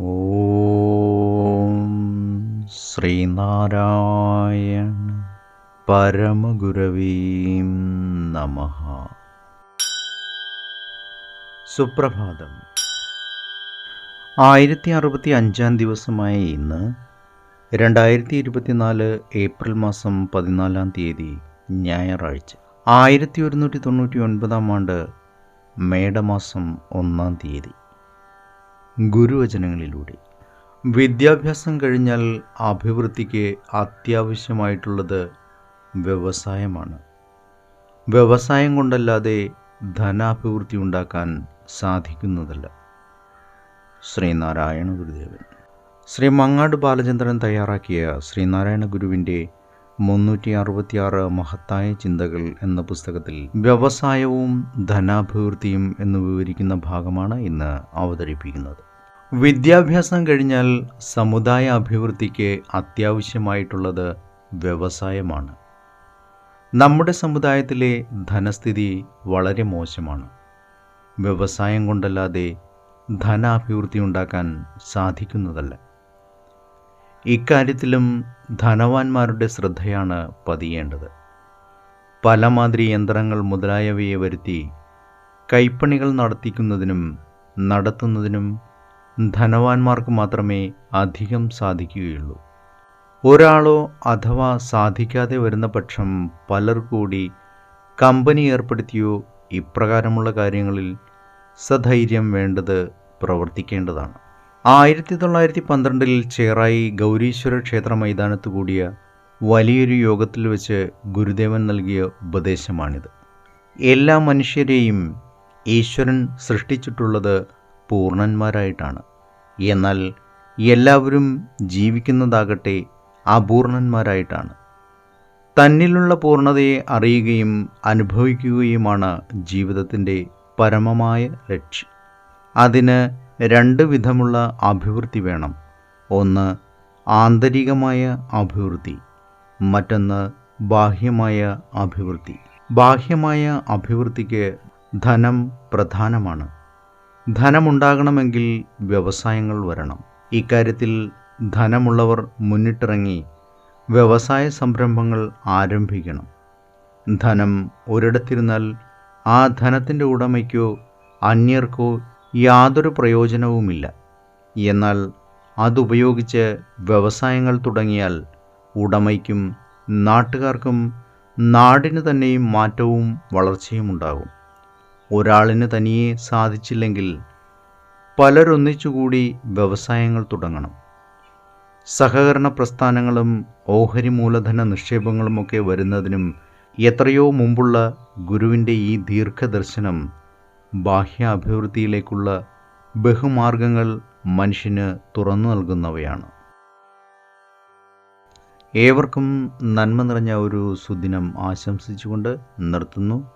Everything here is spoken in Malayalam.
ഓം ശ്രീനാരായണ പരമഗുരവീം നമ. സുപ്രഭാതം. ആയിരത്തി അറുപത്തി അഞ്ചാം ദിവസമായ ഇന്ന് രണ്ടായിരത്തി ഇരുപത്തിനാല് ഏപ്രിൽ മാസം പതിനാലാം തീയതി ഞായറാഴ്ച. ആയിരത്തി ഒരുന്നൂറ്റി തൊണ്ണൂറ്റി ഒൻപതാം ആണ്ട് മേടമാസം ഒന്നാം തീയതി. ഗുരുവചനങ്ങളിലൂടെ. വിദ്യാഭ്യാസം കഴിഞ്ഞാൽ അഭിവൃദ്ധിക്ക് അത്യാവശ്യമായിട്ടുള്ളത് വ്യവസായമാണ്. വ്യവസായം കൊണ്ടല്ലാതെ ധനാഭിവൃദ്ധി ഉണ്ടാക്കാൻ സാധിക്കുന്നതല്ല. ശ്രീനാരായണ ഗുരുദേവൻ. ശ്രീ മങ്ങാട് ബാലചന്ദ്രൻ തയ്യാറാക്കിയ ശ്രീനാരായണ ഗുരുവിന്റെ മുന്നൂറ്റി അറുപത്തിയാറ് മഹത്തായ ചിന്തകൾ എന്ന പുസ്തകത്തിൽ വ്യവസായവും ധനാഭിവൃദ്ധിയും എന്ന് വിവരിക്കുന്ന ഭാഗമാണ് ഇന്ന് അവതരിപ്പിക്കുന്നത്. വിദ്യാഭ്യാസം കഴിഞ്ഞാൽ സമുദായ അഭിവൃദ്ധിക്ക് അത്യാവശ്യമായിട്ടുള്ളത് വ്യവസായമാണ്. നമ്മുടെ സമുദായത്തിലെ ധനസ്ഥിതി വളരെ മോശമാണ്. വ്യവസായം കൊണ്ടല്ലാതെ ധനാഭിവൃദ്ധി ഉണ്ടാക്കാൻ സാധിക്കുന്നതല്ല. ഇക്കാര്യത്തിലും ധനവാന്മാരുടെ ശ്രദ്ധയാണ് പതിയേണ്ടത്. പല മാതിരി യന്ത്രങ്ങൾ മുതലായവയെ വരുത്തി കൈപ്പണികൾ നടത്തിക്കുന്നതിനും നടത്തുന്നതിനും ധനവാന്മാർക്ക് മാത്രമേ അധികം സാധിക്കുകയുള്ളൂ. ഒരാളോ അഥവാ സാധിക്കാതെ വരുന്ന പക്ഷം പലർ കൂടി കമ്പനി ഏർപ്പെടുത്തിയോ ഇപ്രകാരമുള്ള കാര്യങ്ങളിൽ സധൈര്യം വേണ്ടത് പ്രവർത്തിക്കേണ്ടതാണ്. ആയിരത്തി തൊള്ളായിരത്തി പന്ത്രണ്ടിൽ ചേറായി ഗൗരീശ്വര ക്ഷേത്ര മൈതാനത്ത് കൂടിയ വലിയൊരു യോഗത്തിൽ വെച്ച് ഗുരുദേവൻ നൽകിയ ഉപദേശമാണിത്. എല്ലാ മനുഷ്യരെയും ഈശ്വരൻ സൃഷ്ടിച്ചിട്ടുള്ളത് പൂർണന്മാരായിട്ടാണ്. എന്നാൽ എല്ലാവരും ജീവിക്കുന്നതാകട്ടെ അപൂർണന്മാരായിട്ടാണ് തന്നിലുള്ള പൂർണതയെ അറിയുകയും അനുഭവിക്കുകയുമാണ് ജീവിതത്തിന്റെ പരമമായ ലക്ഷ്യം. അതിന് രണ്ട് വിധമുള്ള അഭിവൃദ്ധി വേണം. ഒന്ന് ആന്തരികമായ അഭിവൃദ്ധി. മറ്റൊന്ന് ബാഹ്യമായ അഭിവൃദ്ധി. ബാഹ്യമായ അഭിവൃദ്ധിക്ക് ധനം പ്രധാനമാണ്. ധനമുണ്ടാകണമെങ്കിൽ വ്യവസായങ്ങൾ വരണം. ഇക്കാര്യത്തിൽ ധനമുള്ളവർ മുന്നിട്ടിറങ്ങി വ്യവസായ സംരംഭങ്ങൾ ആരംഭിക്കണം. ധനം ഒരിടത്തിരുന്നാൽ ആ ധനത്തിന്റെ ഉടമയ്ക്കോ അന്യർക്കോ യാതൊരു പ്രയോജനവുമില്ല. എന്നാൽ അതുപയോഗിച്ച് വ്യവസായങ്ങൾ തുടങ്ങിയാൽ ഉടമയ്ക്കും നാട്ടുകാർക്കും നാടിന് തന്നെയും മാറ്റവും വളർച്ചയും ഉണ്ടാകും ഒരാളിന് തനിയെ സാധിച്ചില്ലെങ്കിൽ പലരൊന്നിച്ചുകൂടി വ്യവസായങ്ങൾ തുടങ്ങണം. സഹകരണ പ്രസ്ഥാനങ്ങളും ഓഹരി മൂലധന നിക്ഷേപങ്ങളുമൊക്കെ വരുന്നതിനും എത്രയോ മുമ്പുള്ള ഗുരുവിന്റെ ഈ ദീർഘദർശനം ബാഹ്യ അഭിവൃദ്ധിയിലേക്കുള്ള ബഹുമാർഗങ്ങൾ മനുഷ്യന് തുറന്നു നൽകുന്നവയാണ്. ഏവർക്കും നന്മ നിറഞ്ഞ ഒരു സുദിനം ആശംസിച്ചുകൊണ്ട് നിർത്തുന്നു.